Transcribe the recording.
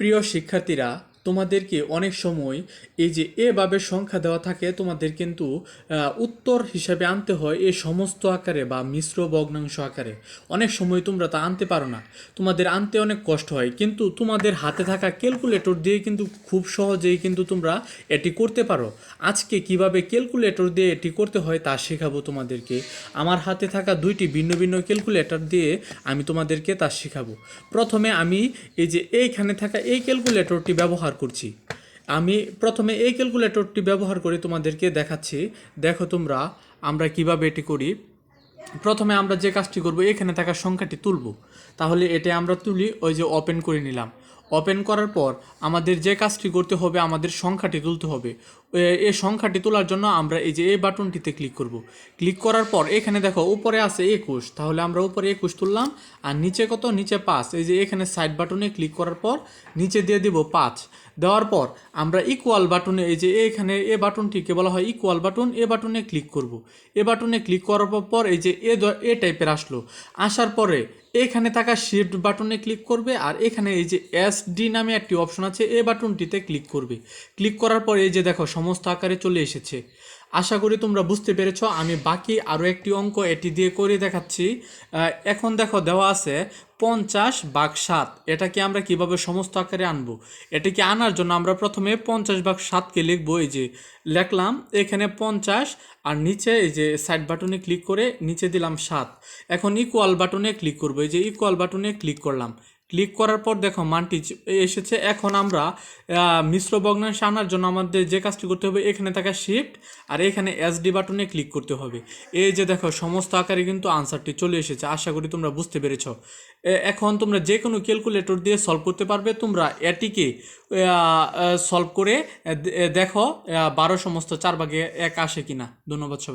প্রিয় শিক্ষার্থীরা তোমাদেরকে অনেক সময় এই যে এভাবে সংখ্যা দেওয়া থাকে, তোমাদের কিন্তু উত্তর হিসাবে আনতে হয় এই সমস্ত আকারে বা মিশ্র ভগ্নাংশ আকারে। অনেক সময় তোমরা তা আনতে পারো না। তোমাদের আনতে অনেক কষ্ট হয়। কিন্তু তোমাদের হাতে থাকা ক্যালকুলেটর দিয়ে কিন্তু খুব সহজেই কিন্তু তোমরা এটি করতে পারো। আজকে কীভাবে ক্যালকুলেটর দিয়ে এটি করতে হয় তা শেখাবো তোমাদেরকে। আমার হাতে থাকা দুইটি ভিন্ন ভিন্ন ক্যালকুলেটর দিয়ে আমি তোমাদেরকে তা শেখাবো। প্রথমে আমি এই যে এইখানে থাকা এই ক্যালকুলেটরটি ব্যবহার করছি। আমি প্রথমে এই ক্যালকুলেটরটি ব্যবহার করে তোমাদেরকে দেখাচ্ছি। দেখো তোমরা, আমরা কীভাবে এটি করি। প্রথমে আমরা যে কাজটি করব, এখানে থাকা সংখ্যাটি তুলব। তাহলে এটা আমরা তুলি, ওই যে ওপেন করে নিলাম। ওপেন করার পর আমাদের যে কাজটি করতে হবে, আমাদের সংখ্যাটি তুলতে হবে। এই সংখ্যাটি তোলার জন্য আমরা এই যে এই বাটনটিতে ক্লিক করব। ক্লিক করার পর এখানে দেখো উপরে আছে একুশ। তাহলে আমরা উপরে একুশ তুললাম আর নিচে কত? নিচে পাঁচ। এই যে এখানে সাইড বাটনে ক্লিক করার পর নিচে দিয়ে দিব পাঁচ। দেওয়ার পর আমরা ইকুয়াল বাটনে এই যে এখানে এ বাটনটিকে বলা হয় ইকুয়াল বাটন, এ বাটনে ক্লিক করব। এ বাটনে ক্লিক করার পর এই যে এ এ টাইপের আসলো। আসার পরে এখানে থাকা শিফট বাটনে ক্লিক করবে আর এখানে এই যে এস ডি নামে একটি অপশন আছে এ বাটনটিতে ক্লিক করবে। ক্লিক করার পর এই যে দেখো, সমস্ত আকারে চলে এসেছে। আশা করি তোমরা বুঝতে পেরেছ, আমি বাকি আরও একটি অঙ্ক এটি দিয়ে করে দেখাচ্ছি। এখন দেখো দেওয়া আছে পঞ্চাশ বাঘ সাত। এটাকে আমরা কীভাবে সমস্ত আকারে আনব? এটাকে আনার জন্য আমরা প্রথমে পঞ্চাশ বাঘ সাতকে লিখব, এই যে লিখলাম, এখানে পঞ্চাশ আর নিচে এই যে সাইড বাটনে ক্লিক করে নিচে দিলাম সাত। এখন ইকুয়াল বাটনে ক্লিক করব, এই যে ইকুয়াল বাটনে ক্লিক করলাম। ক্লিক করার পর দেখো মানটি এসেছে। এখন আমরা মিশ্র ভগ্নাংশ আনার জন্য আমাদের যে কাজটি করতে হবে, এখানে থাকা শিফট আর এখানে এসডি বাটনে ক্লিক করতে হবে। এই যে দেখো, সমস্ত আকারে কিন্তু আনসারটি চলে এসেছে। আশা করি তোমরা বুঝতে পেরেছ। এখন তোমরা যে কোনো ক্যালকুলেটর দিয়ে সলভ করতে পারবে। তোমরা এটিকে সলভ করে দেখো বারো সমস্ত চার ভাগে এক আসে কিনা। ধন্যবাদ সবাই।